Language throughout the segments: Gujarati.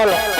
Hola.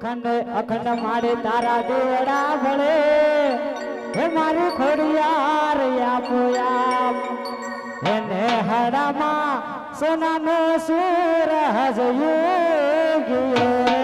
અખંડ અખંડ મારે તારા દેડા ભળે હે મારું ખોડિયાર, આપો આપ. હે નેહડામાં સોનાનો સૂર હજયું ગયો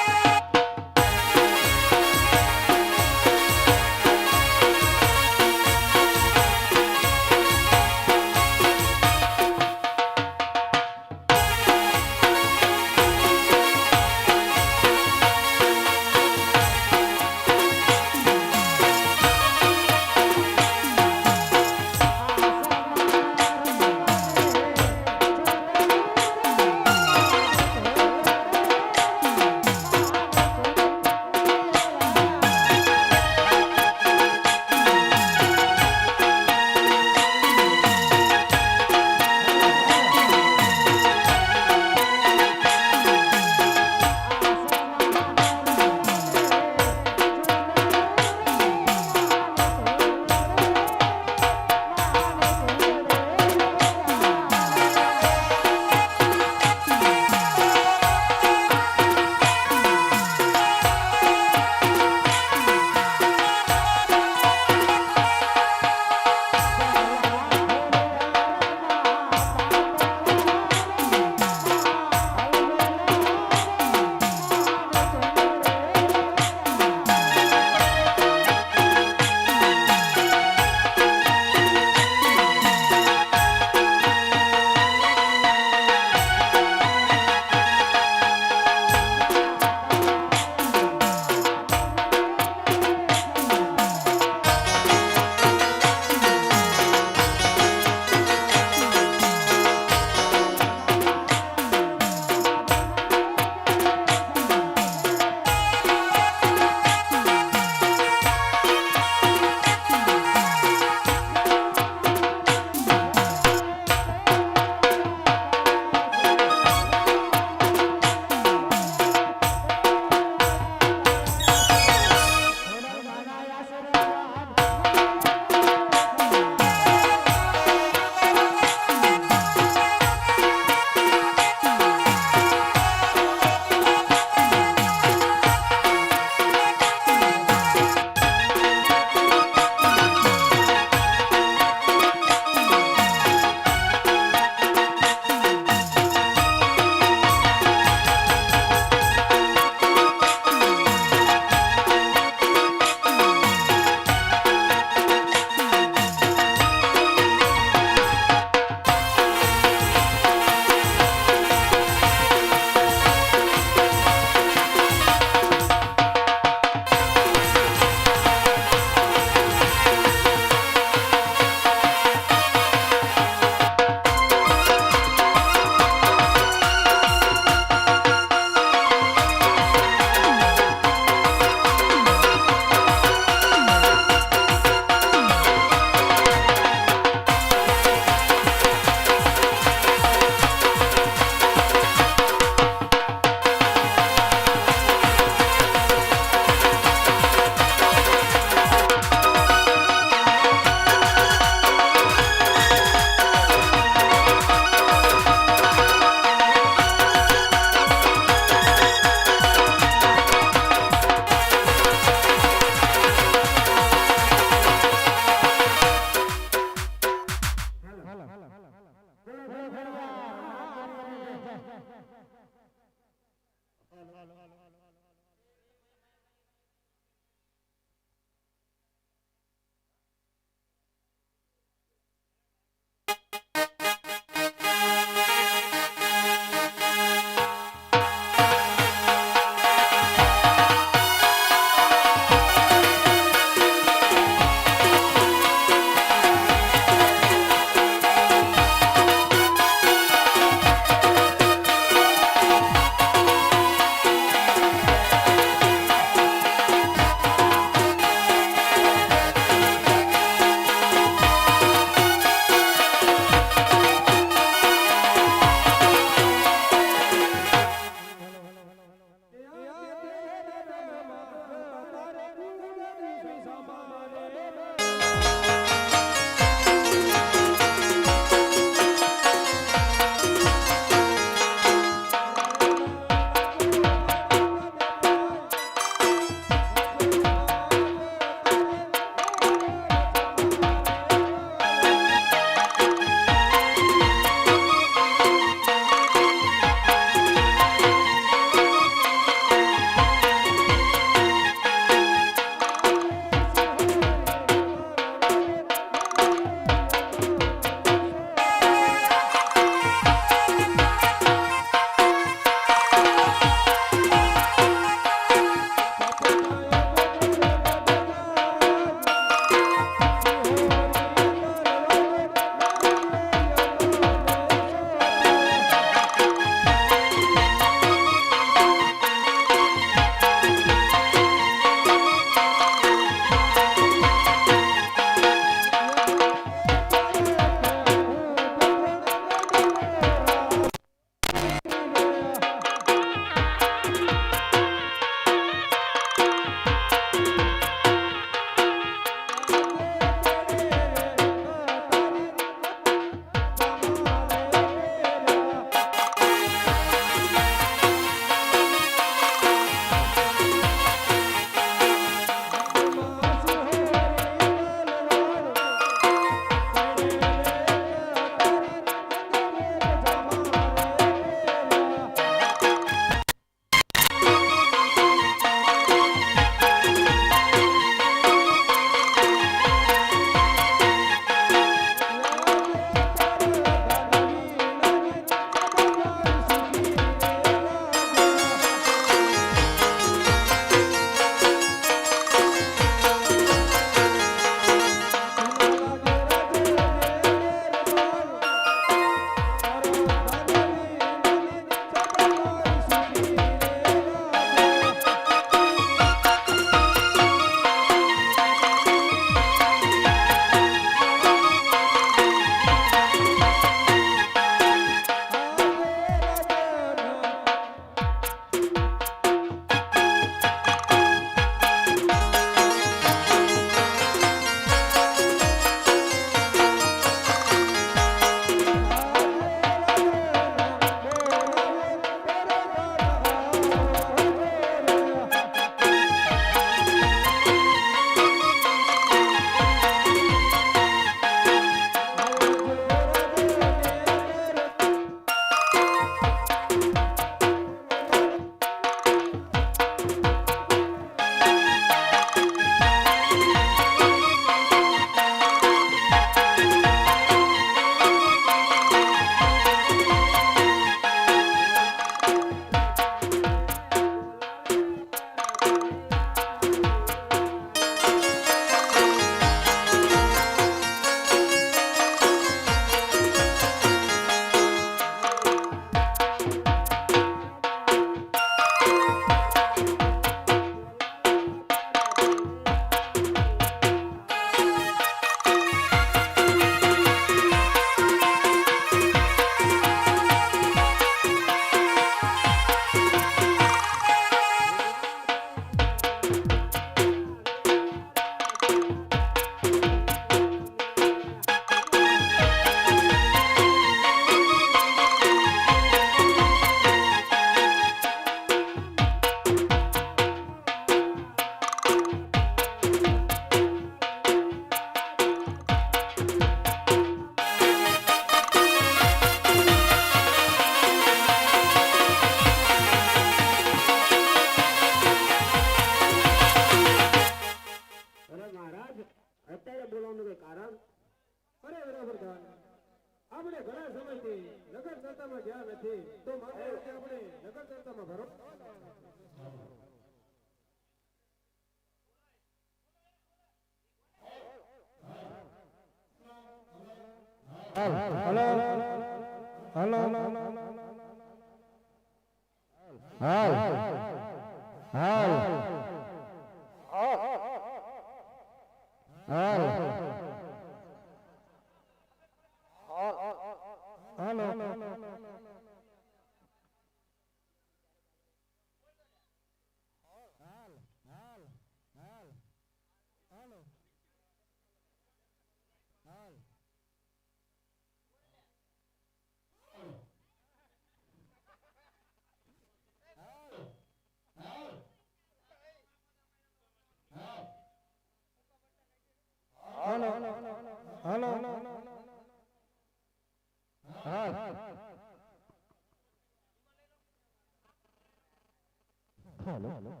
હાલો હાલો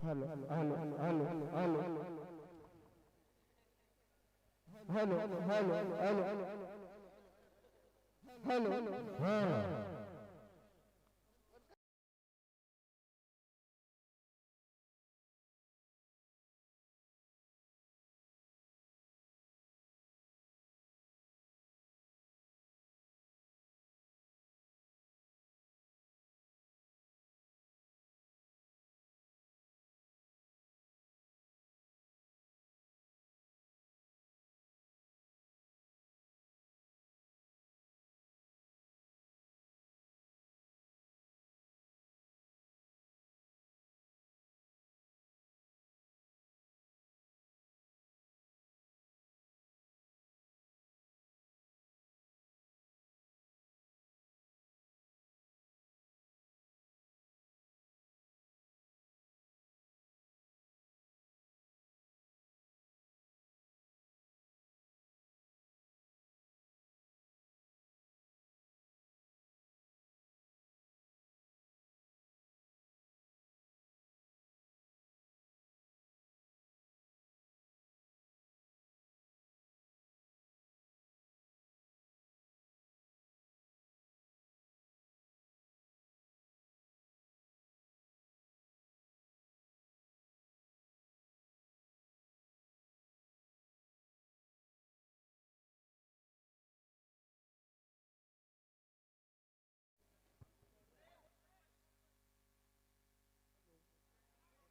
હાલો હાલો હાલો હાલો હાલો હાલો હાલો હાલો હાલો હાલો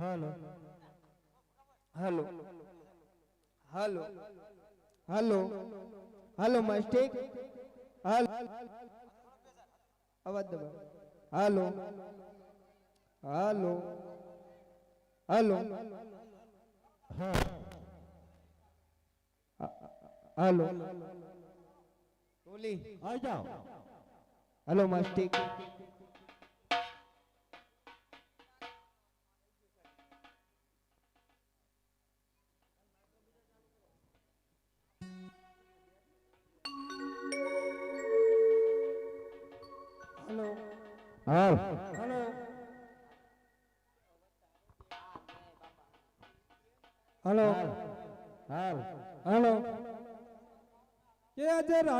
Hello. Hello. Hello. Hello. Hello Mastek hello. અવાજ દબાવો. હલો. હલો. હલો. હલો. ટોલી આ જાઓ હાલો માસ્ટિક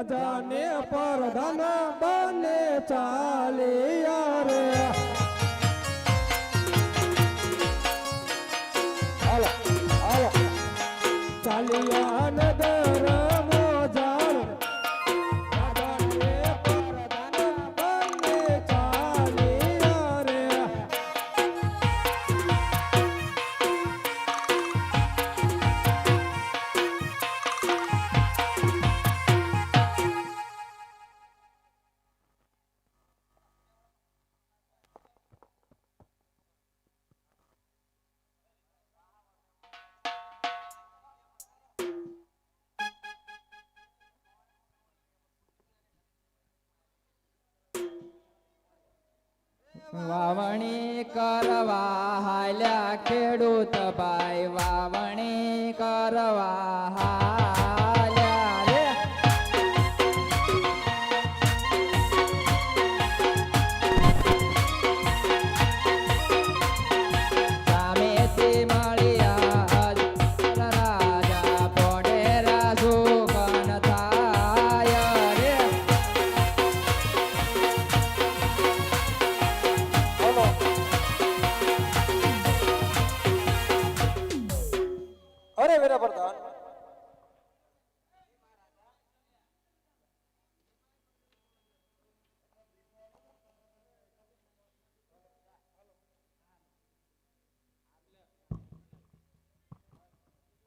આજે રાજા ને પરધાન બને ચાલિયા.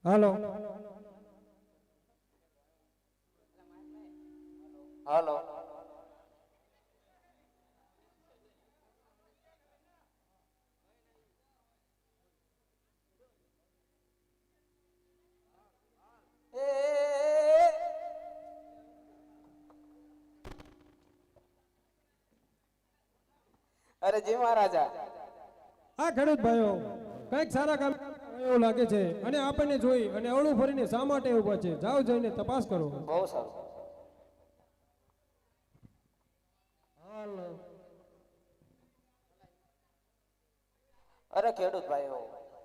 હાલો. હાલો. અરે જી મહારાજા. હા ખેડૂત ભાઈઓ કંઈક સારા કામ એવું લાગે છે. અને આપણને જોઈ અને અવળું ફરીને શા માટે ઊભા છે? જાઓ જઈને તપાસ કરો. બહુ સારું. અરે ખેડૂત ભાઈઓ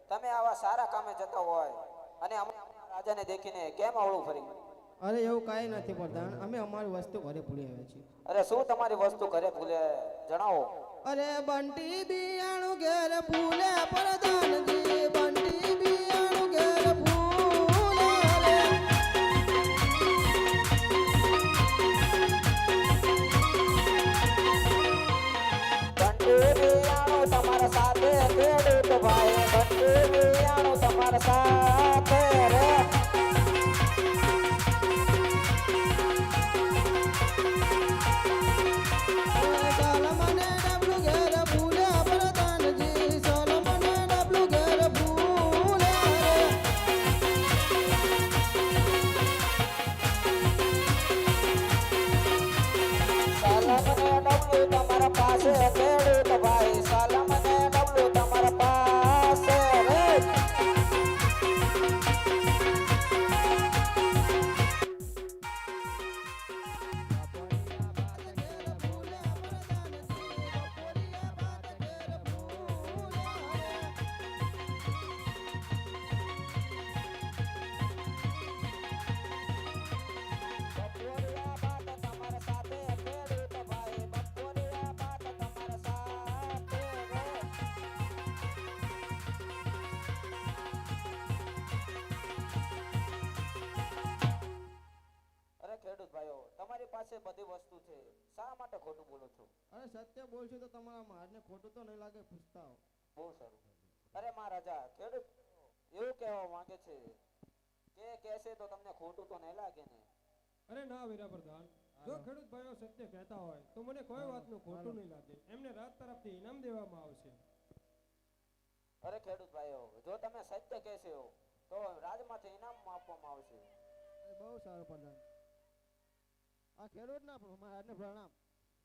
તમે આવા સારા કામે જતા હોય અને અમે રાજાને દેખીને કેમ અવળું ફરી? અરે એવું કાંઈ નથી પ્રધાન અમે અમારી વસ્તુ ઘરે ભૂલી આવ્યા છીએ. અરે શું તમારી વસ્તુ ઘરે ભૂલે? જણાવો. અરે બંટી બિયાણું ઘેર ફૂલે પાસે બધી વસ્તુ છે. શા માટે ખોટું બોલો છો? અરે સત્ય બોલશું તો તમારા મારને ખોટું તો નહીં લાગે પૂછતા બહુ સારું. અરે મહારાજા ખેડૂત એવું કહેવા માંગે છે કે કહેશે તો તમને ખોટું તો નહીં લાગે ને? અરે ના વીરા પ્રધાન જો ખેડૂત ભાઈઓ સત્ય કહેતા હોય તો મને કોઈ વાતનું ખોટું નહીં લાગે. એમને રાજ તરફથી ઇનામ દેવામાં આવશે. અરે ખેડૂત ભાઈઓ જો તમે સત્ય કહેશો તો રાજમાંથી ઇનામ આપવામાં આવશે. બહુ સારું પ્રધાન. આ ખેડૂતના મહારાજને પ્રણામ.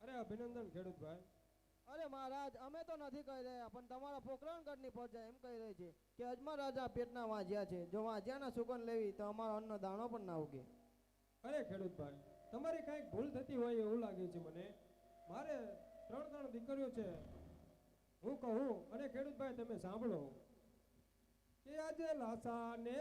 અરે અભિનંદન ખેડૂત ભાઈ. અરે મહારાજ અમે તો નથી કહી રહ્યા પણ તમારા પોકરણગઢની પ્રજા એમ કહી રહી છે કે અજમા રાજા પેટના વાંજ્યા છે. જો વાંજ્યાના સુગંધ લેવી તો અમારો અન્ન દાણો પણ ના ઉગે. અરે ખેડૂત ભાઈ તમારી કાંઈક ભૂલ થતી હોય એવું લાગે છે મને. મારે ત્રણ ત્રણ દીકરીઓ છે. હું કહું અને ખેડૂત ભાઈ તમે સાંભળો. કે આજે લાસા ને